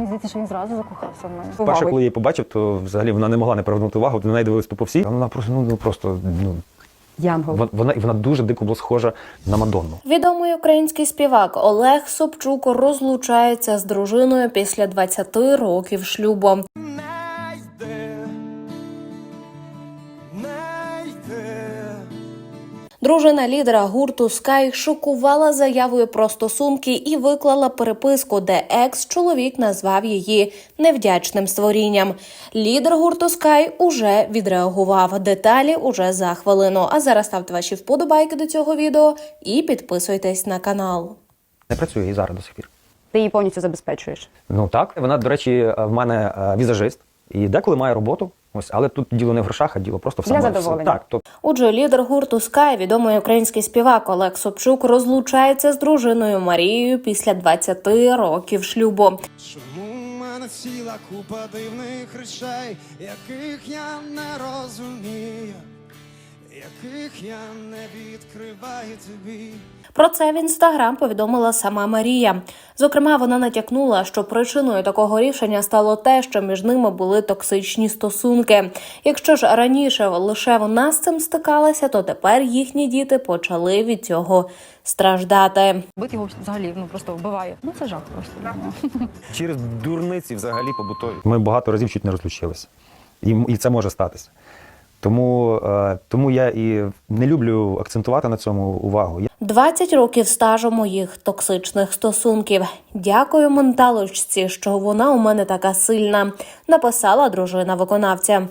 Мені здається, що він зразу закохався в мене. Перше, коли я її побачив, то взагалі вона не могла не привернути увагу. На неї дивились тупо всі. Вона просто ну, ну просто ну Янгол. вона, вона вона дуже дико була схожа на Мадонну. Відомий український співак Олег Собчук розлучається з дружиною після 20 років шлюбу. Дружина лідера гурту Sky шокувала заявою про стосунки і виклала переписку, де екс-чоловік назвав її невдячним створінням. Лідер гурту Sky уже відреагував. Деталі уже за хвилину. А зараз ставте ваші вподобайки до цього відео і підписуйтесь на канал. Не працює і зараз до сих пір. Ти її повністю забезпечуєш. Ну так, вона, до речі, в мене е, візажист і деколи має роботу. Ось, але тут діло не в грошах, а діло просто в Для задоволення. Так, то Отже, лідер гурту Sky, відомий український співак Олег Собчук, розлучається з дружиною Марією після 20 років шлюбу. Чому в мене ціла купа дивних речей, яких я не розумію, яких я не відкриваю тобі. Про це в інстаграм повідомила сама Марія. Зокрема, вона натякнула, що причиною такого рішення стало те, що між ними були токсичні стосунки. Якщо ж раніше лише вона з цим стикалася, то тепер їхні діти почали від цього страждати. Бит його взагалі ну просто вбиває. Ну це жах просто. Через дурниці взагалі побутові. Ми багато разів чуть не розлучилися. І, м- і це може статися. Тому, е, тому я і не люблю акцентувати на цьому увагу. Я 20 років стажу моїх токсичних стосунків. Дякую менталочці, що вона у мене така сильна. Написала дружина виконавця.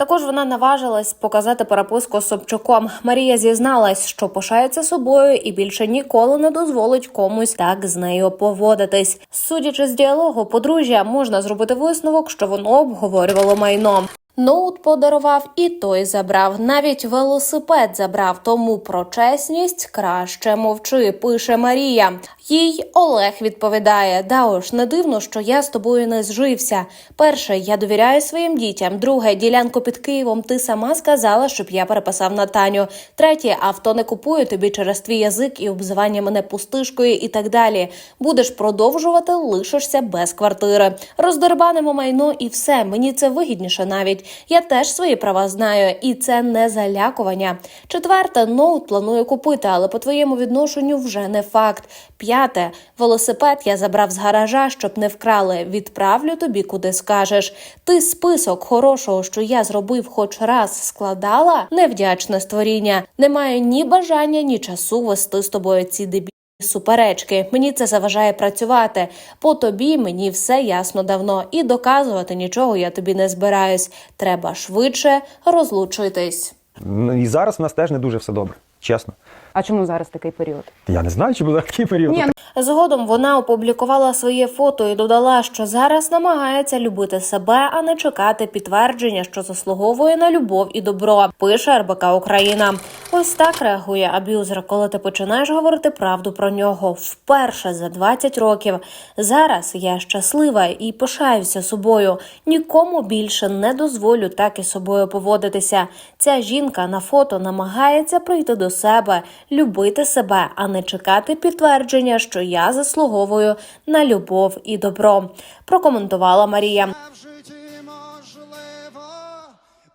Також вона наважилась показати переписку з Собчуком. Марія зізналась, що пишається собою і більше ніколи не дозволить комусь так з нею поводитись. Судячи з діалогу подружжя, можна зробити висновок, що воно обговорювало майно. Ноут подарував і той забрав. Навіть велосипед забрав. Тому про чесність краще мовчи. Пише Марія. Їй Олег відповідає: Да уж, не дивно, що я з тобою не зжився. Перше, я довіряю своїм дітям. Друге, ділянку під Києвом ти сама сказала, щоб я переписав на Таню. Третє, авто не купую тобі через твій язик і обзивання мене пустишкою і так далі. Будеш продовжувати, лишишся без квартири. Роздербанимо майно і все. Мені це вигідніше навіть. Я теж свої права знаю, і це не залякування. Четверте, ноут планую купити, але по твоєму відношенню вже не факт. П'яте, велосипед я забрав з гаража, щоб не вкрали. Відправлю тобі, куди скажеш. Ти список хорошого, що я зробив хоч раз, складала? Невдячне створіння. Не маю ні бажання, ні часу вести з тобою ці дебі. Суперечки, мені це заважає працювати. По тобі мені все ясно давно, і доказувати нічого я тобі не збираюсь. Треба швидше розлучитись. Ну, і зараз в нас теж не дуже все добре, чесно. А чому зараз такий період? Я не знаю, чи буде такий період. Ні, Згодом вона опублікувала своє фото і додала, що зараз намагається любити себе, а не чекати підтвердження, що заслуговує на любов і добро. Пише РБК Україна. Ось так реагує аб'юзер, коли ти починаєш говорити правду про нього вперше за 20 років. Зараз я щаслива і пишаюся собою. Нікому більше не дозволю так із собою поводитися. Ця жінка на фото намагається прийти до себе, любити себе, а не чекати підтвердження, що я заслуговую на любов і добро. Прокоментувала Марія. В житті можливо,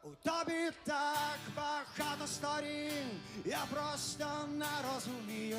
у тобі так багато я просто не розумію.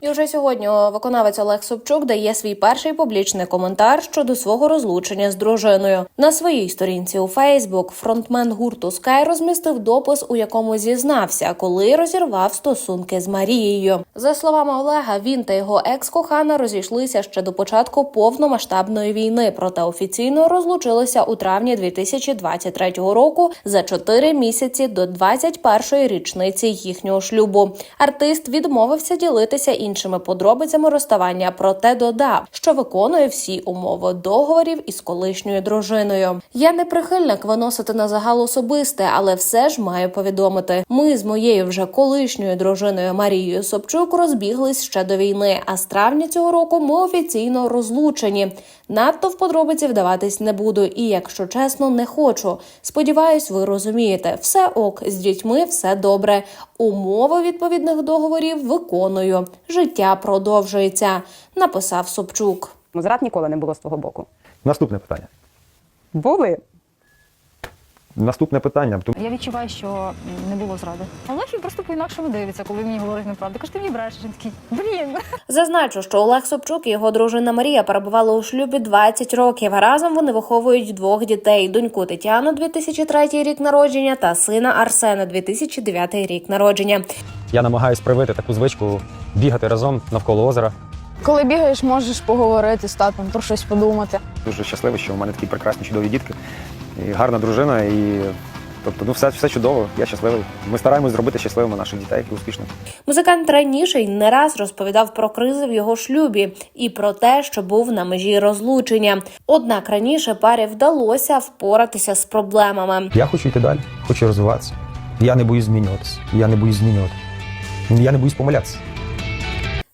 І вже сьогодні виконавець Олег Собчук дає свій перший публічний коментар щодо свого розлучення з дружиною. На своїй сторінці у Фейсбук фронтмен гурту Sky розмістив допис, у якому зізнався, коли розірвав стосунки з Марією. За словами Олега, він та його екс-кохана розійшлися ще до початку повномасштабної війни, проте офіційно розлучилися у травні 2023 року за 4 місяці до 21-ї річниці їхнього шлюбу. Артист відмовився ділитися іншими подробицями розставання, проте додав, що виконує всі умови договорів із колишньою дружиною. Я не прихильник виносити на загал особисте, але все ж маю повідомити. Ми з моєю вже колишньою дружиною Марією Собчук розбіглись ще до війни. А з травня цього року ми офіційно розлучені. Надто в подробиці вдаватись не буду, і якщо чесно, не хочу. Сподіваюсь, ви розумієте, все ок з дітьми, все добре. Умови відповідних договорів виконую. Життя продовжується. Написав Собчук. Зрад ніколи не було з твого боку. Наступне питання. Були Наступне питання. Я відчуваю, що не було зради. Олег він просто по-інакшому дивиться, коли мені говорить неправду. Каже, ти мені брешеш. Він такий, блін. Зазначу, що Олег Собчук і його дружина Марія перебували у шлюбі 20 років. Разом вони виховують двох дітей: доньку Тетяну 2003 рік народження та сина Арсена 2009 рік народження. Я намагаюся привити таку звичку бігати разом навколо озера. Коли бігаєш, можеш поговорити з татом, про щось подумати. Дуже щасливий, що у мене такі прекрасні чудові дітки, і гарна дружина, і тобто, ну все, все чудово. Я щасливий. Ми стараємось зробити щасливими наших дітей і успішними. Музикант раніше й не раз розповідав про кризи в його шлюбі і про те, що був на межі розлучення. Однак раніше парі вдалося впоратися з проблемами. Я хочу йти далі, хочу розвиватися. Я не боюсь змінюватися. Я не боюсь змінювати. Я не боюсь помилятися.